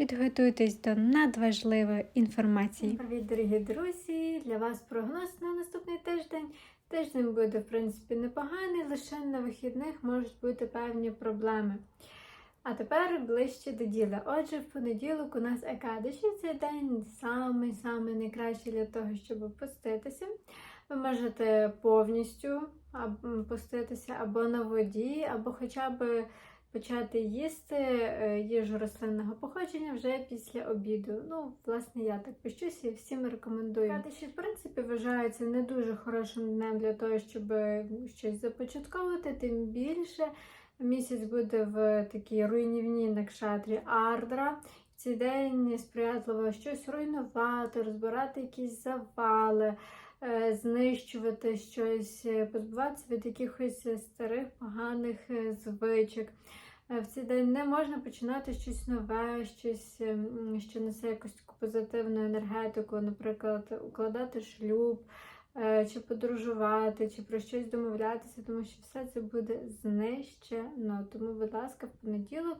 Підготуйтесь до надважливої інформації. Привіт, дорогі друзі! Для вас прогноз на наступний тиждень. Тиждень буде, в принципі, непоганий, лише на вихідних можуть бути певні проблеми. А тепер ближче до діла. Отже, в понеділок у нас Екадиші. Цей день самий-самий найкращий для того, щоб поститися. Ви можете повністю поститися або на воді, або хоча б почати їсти е, їжу рослинного походження вже після обіду. Ну, власне, я так пощуся і всім рекомендую. Кадиші, в принципі, вважається не дуже хорошим днем для того, щоб щось започатковувати, тим більше. Місяць буде в такій руйнівній накшатрі Ардра. Цей день сприятливо щось руйнувати, розбирати якісь завали, знищувати щось, е, позбуватися від якихось старих поганих е, звичок. Е, В цей день не можна починати щось нове, щось, що несе якусь таку позитивну енергетику, наприклад, укладати шлюб, е, чи подорожувати, чи про щось домовлятися, тому що все це буде знищено. Тому, будь ласка, в понеділок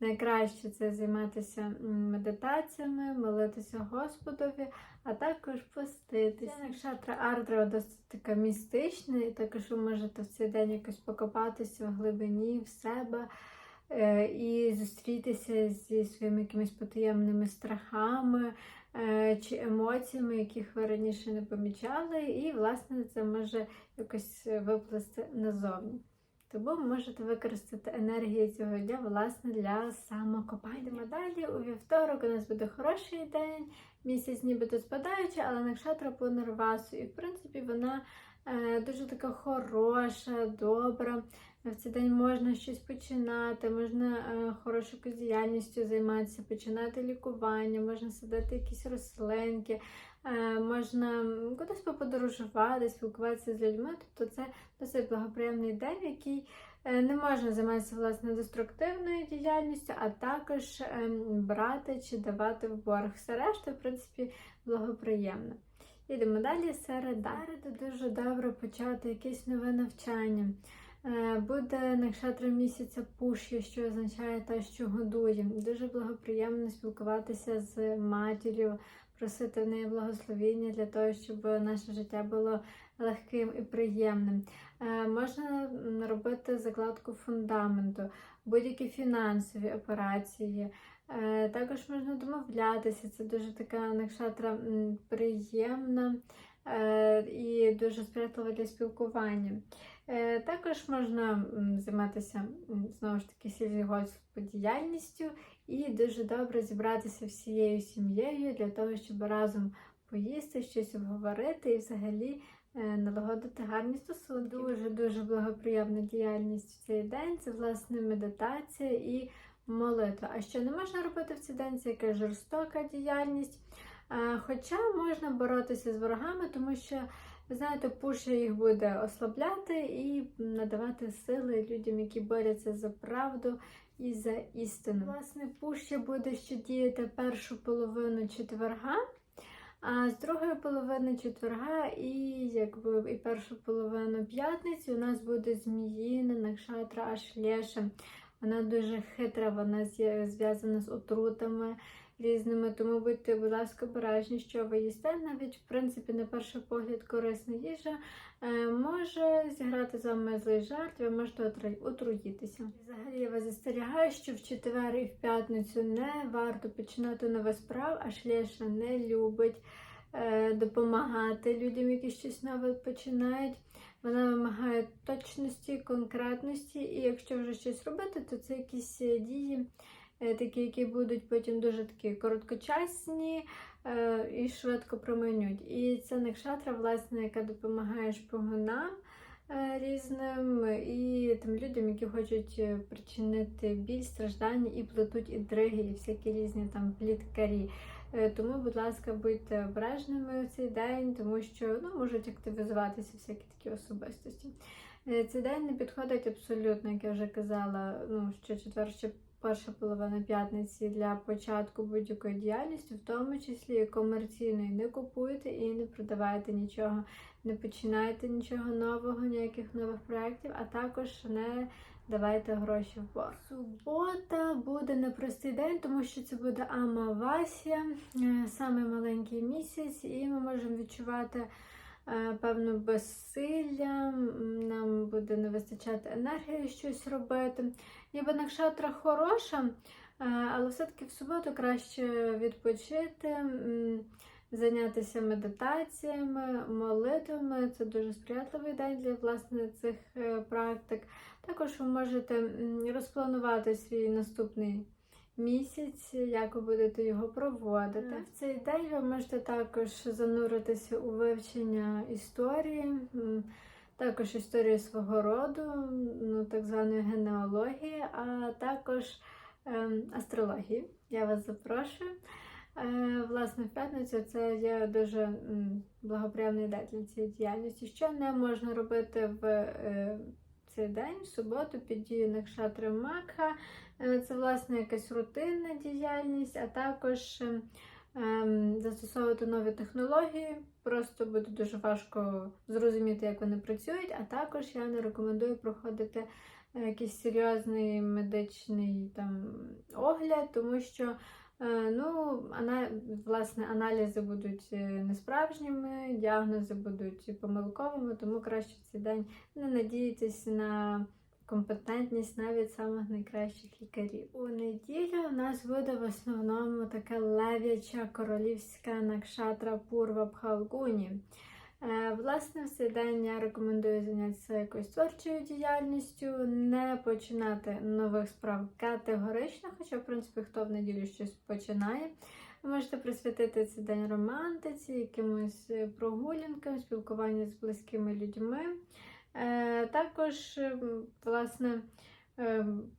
найкраще це займатися медитаціями, молитися Господові, а також поститися. Шатра Ардра досить така містична, і також ви можете в цей день якось покопатися в глибині в себе. е, І зустрітися зі своїми якимись потаємними страхами е, чи емоціями, яких ви раніше не помічали, і, власне, це може якось виплисти назовні. Тому можете використати енергію цього дня, власне, для самокопання. Далі. У вівторок у нас буде хороший день, місяць нібито спадаючий, але накшатра по нервасу. І, в принципі, вона е, дуже така хороша, добра. В цей день можна щось починати, можна е, хорошою діяльністю займатися, починати лікування, можна садити якісь рослинки, можна кудись поподорожувати, спілкуватися з людьми. Тобто це досить благоприємний день, який е, не можна займатися власне деструктивною діяльністю, а також ем, брати чи давати в борг. Все решта, в принципі, благоприємно. Йдемо далі. Середа. Середа дуже добре почати якесь нове навчання. Е, Буде накшатра місяця пуш'я, що означає те, що годує. Дуже благоприємно спілкуватися з матір'ю, просити в неї благословіння для того, щоб наше життя було легким і приємним. Е, Можна робити закладку фундаменту, будь-які фінансові операції. Е, Також можна домовлятися. Це дуже така накшатра приємна і дуже сприятлива для спілкування. Е, Також можна займатися знову ж таки сільгосподіяльністю і дуже добре зібратися всією сім'єю для того, щоб разом поїсти, щось обговорити і взагалі е, налагодити гарні стосунки. Дуже дуже благоприємна діяльність в цей день. Це власне медитація і молитва. А що не можна робити в цей день? Це якась жорстока діяльність. Е, Хоча можна боротися з ворогами, тому що ви знаєте, пуша їх буде ослабляти і надавати сили людям, які борються за правду і за істину. Власне, пуща буде ще діяти першу половину четверга, а з другої половини четверга і якби і першу половину п'ятниці у нас буде зміїна накшатра Ашлєша. Вона дуже хитра, вона зв'язана з отрутами різними, тому будьте, будь ласка, обережні, що ви їсте. Навіть, в принципі, на перший погляд, корисна їжа е, може зіграти з вами злий жарт, ви можете отру- отруїтися. Взагалі я вас застерігаю, що в четвер і в п'ятницю не варто починати нове справ, а шлеша не любить е, допомагати людям, які щось нове починають. Вона вимагає точності, конкретності, і якщо вже щось робити, то це якісь е, дії, такі, які будуть потім дуже такі короткочасні е, і швидко проминуть. І це некшатра, власне, яка допомагає шпигунам е, різним і тим людям, які хочуть е, причинити біль, страждання і плетуть інтриги, і всякі різні там пліткарі. Е, Тому, будь ласка, будьте обережними у цей день, тому що ну, можуть активізуватися всякі такі особистості. Е, Цей день не підходить абсолютно, як я вже казала, ну, ще четвер, ще перша половина п'ятниці для початку будь-якої діяльності, в тому числі і комерційної. Не купуйте і не продавайте нічого, не починайте нічого нового, ніяких нових проєктів, а також не давайте гроші в борг. Субота буде непростий день, тому що це буде Амавасія, е, саме маленький місяць, і ми можемо відчувати е, певне безсилля, нам буде не вистачати енергії щось робити. Ніби накшатра хороша, е, але все-таки в суботу краще відпочити, зайнятися медитаціями, молитвами. Це дуже сприятливий день для власне цих е, практик. Також ви можете розпланувати свій наступний місяць, як ви будете його проводити. В цей день ви можете також зануритися у вивчення історії, також історії свого роду, ну, так званої генеалогії, а також ем, астрології. Я вас запрошую. Е, Власне, в п'ятницю це є дуже благоприємний день для цієї діяльності. Що не можна робити в е, цей день, в суботу, під дією Накшатри Макха. Е, Це, власне, якась рутинна діяльність, а також ем, ем, застосовувати нові технології. Просто буде дуже важко зрозуміти, як вони працюють. А також я не рекомендую проходити е, якийсь серйозний медичний там огляд, тому що Е, Ну, власне, аналізи будуть е, несправжніми, діагнози будуть помилковими, тому краще в цей день не надіятись на компетентність навіть самих найкращих лікарів. У неділю у нас буде в основному така лев'яча королівська накшатра Пурва Бхалгуні. Е, Власне, в цей день я рекомендую зайнятися якоюсь творчою діяльністю, не починати нових справ категорично, хоча, в принципі, хто в неділю щось починає. Ви можете присвятити цей день романтиці, якимось прогулянкам, спілкуванню з близькими людьми. Е, Також, ем, власне, ем,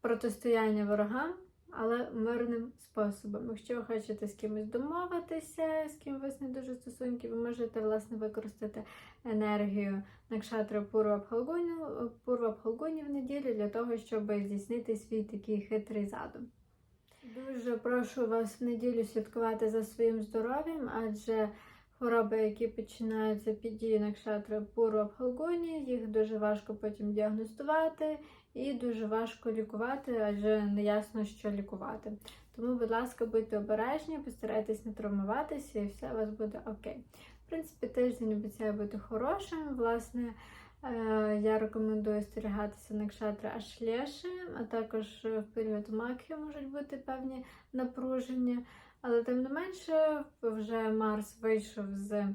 протистояння ворогам, але мирним способом. Якщо ви хочете з кимось домовитися, з ким у вас не дуже стосунки, ви можете власне використати енергію Накшатра Пурва Бхалгуні, в неділю для того, щоб здійснити свій такий хитрий задум. Дуже прошу вас в неділю слідкувати за своїм здоров'ям, адже хвороби, які починаються під дією Накшатри Пурва Бхалгуні, їх дуже важко потім діагностувати і дуже важко лікувати, адже не ясно, що лікувати. Тому, будь ласка, будьте обережні, постарайтесь не травмуватися, і все у вас буде окей. В принципі, тиждень обіцяє бути хорошим. Власне, е, я рекомендую остерігатися накшатри Ашлеші, а також в період Макхи можуть бути певні напруження. Але тим не менше, вже Марс вийшов з е,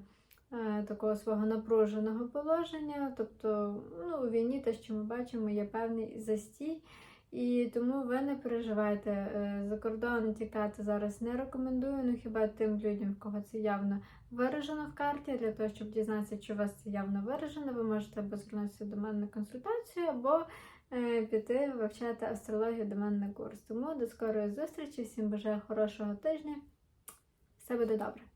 такого свого напруженого положення. Тобто, ну, у війні те, що ми бачимо, є певний застій. І тому ви не переживайте. е, За кордон тікати зараз не рекомендую. Ну хіба тим людям, в кого це явно виражено в карті, для того, щоб дізнатися, чи у вас це явно виражено, ви можете або звернутися до мене на консультацію, або піти вивчати астрологію до мене на курс. Тому до скорої зустрічі, всім бажаю хорошого тижня. Все буде добре.